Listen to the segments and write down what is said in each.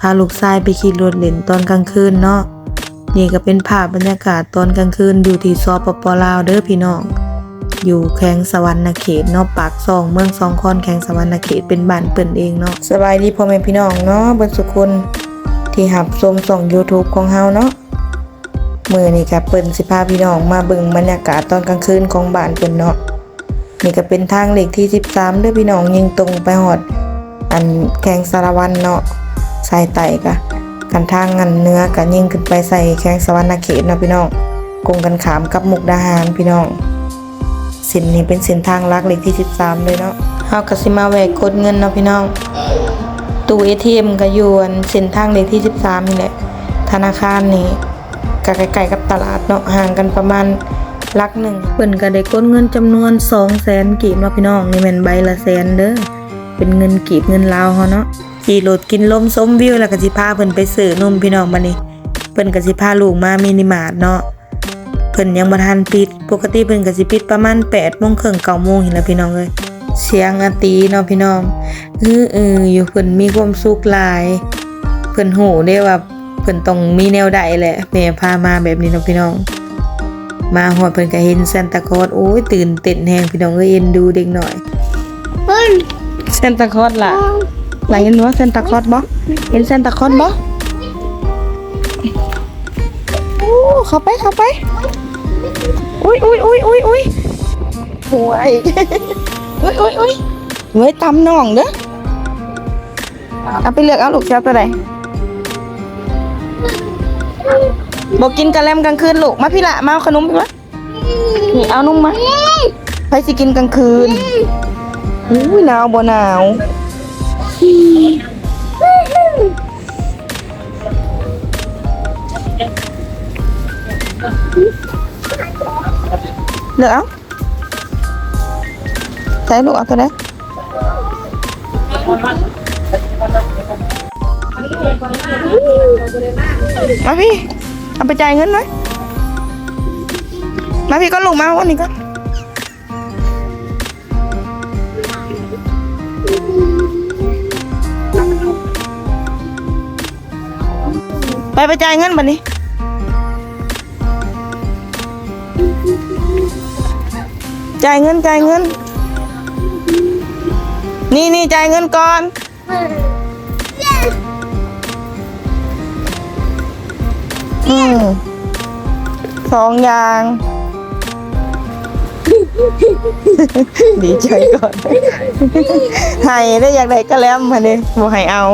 พาลูกชายไปขี่รถเล่นตอนกลางคืนเนาะนี่ก็เป็นภาพบรรยากาศตอนกลางคืนอยู่ที่สปปลาวเด้อพี่น้อง อยู่แข้งสวรรณเขตเนาะปากซองเมืองสองคอนแข้งสวรรณเขตเป็นบ้านเปิ้นเองเนาะสบายดีพ่อแม่พี่น้องเนาะเบิ่สุคนที่หับชมส่อง YouTube ของเฮาเนาะมือนี้ก็เปิ้นสิพาพี่น้องมาเบิ่งบรรยากาศตอนกลางคืนของบ้านเปิ้นเนาะนี่ก็เป็นทางเหลขที่ 13เด้อพี่น้องยิงตรงไปฮอด อันแข้งสารวันเนาะ ใสายไตกะกันทางงันเนื้อกันยิ่งขึ้นไปใส่แข้งสวรรณเขตนะพี่น้องกงกันขามกับมุกดาหารพี่น้องเส้นนี้เป็นเส้นทางลักเลขที่ 13 เลยเนาะเฮาก็สิมาแหวกกดเงินเนาะพี่น้อง ตู้ ATM ก็อยู่อันเส้นทางเลขที่ 13 นี่แหละ ธนาคารนี่ก็ใกล้ๆกับตลาดเนาะห่างกันประมาณลักหนึ่งเพิ่นก็ได้กดเงินจำนวน200,000กีบเนาะพี่น้อง นี่แม่นใบละแสนเด้อ เป็นเงินกีบเงินลาวเฮาเนาะ ขี่รถกินลมสมวิวแล้วก็สิพาเพิ่นไปซื้อนมพี่น้องบัดนี้เพิ่นก็สิพาลูกมามินิมาร์ทเนาะเพิ่นยังบ่ทันปิด ปกติเพิ่นก็สิปิดประมาณ8โมงครึ่ง9โมงนี่แหละพี่น้องเอ้ยเสียงอาตีเนาะพี่น้องอื้อเอออยู่เพิ่นมีความสุขหลาย เพิ่นฮู้ได้ว่าเพิ่นต้องมีแนวใดแหละแม่พามาแบบนี้เนาะพี่น้อง มาฮอดเพิ่นก็เห็นซานตาคลอสโอ้ยตื่นเต้นแฮงพี่น้องเอ้ยเอ็นดูเด็กหน่อยเฮ้ยซานตาคลอสล่ะ หลายเห็นว่าซนตาคลอสบ่เห็นเซนตาคลอสบ่โอ้เข้าไปเข้าไป อุ้ยอุ้ยอุ้ยอุ้ยอุ้ยหวยอุ้ยอุ้ยอุ้ยเว้ยตำน่องเด้อเอาไปเลือกเอาลูกเช้าตัวใดบอกกินกะแลมกลางคืนลูกมาพี่ละมาเอาขนมพี่ละนี่เอานุ่มมาไปสิกินกลางคืนอุ้ยหนาวบ่หนาว เลือกเอาใส่ลูกเอาตัวใดมาพี่ เอาไปจ่ายเงินหน่อยมาพี่ก็ลูกมาวันนี้ก็ ไปไปจ่ายเงินบัดนี้ จ่ายเงินจ่ายเงิน นี่นี่จ่ายเงินก่อน อืมสองอย่าง ดีใจก่อน ให้ได้อยากได้ก็แล้วมาเนี่ยบ่ให้เอา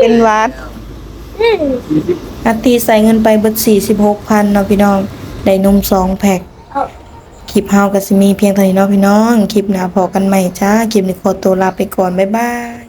เป็นวัด อาตีใส่เงินไปเบิดสี่สิบหกพันเนาะพี่น้อง ได้นมสองแพ็คคลิปเฮาก็สิมีเพียงเท่านี้เนาะพี่น้อง คลิปหน้าพอกันใหม่จ้า คลิปนี้ขอตัวลาไปก่อน บ๊ายบาย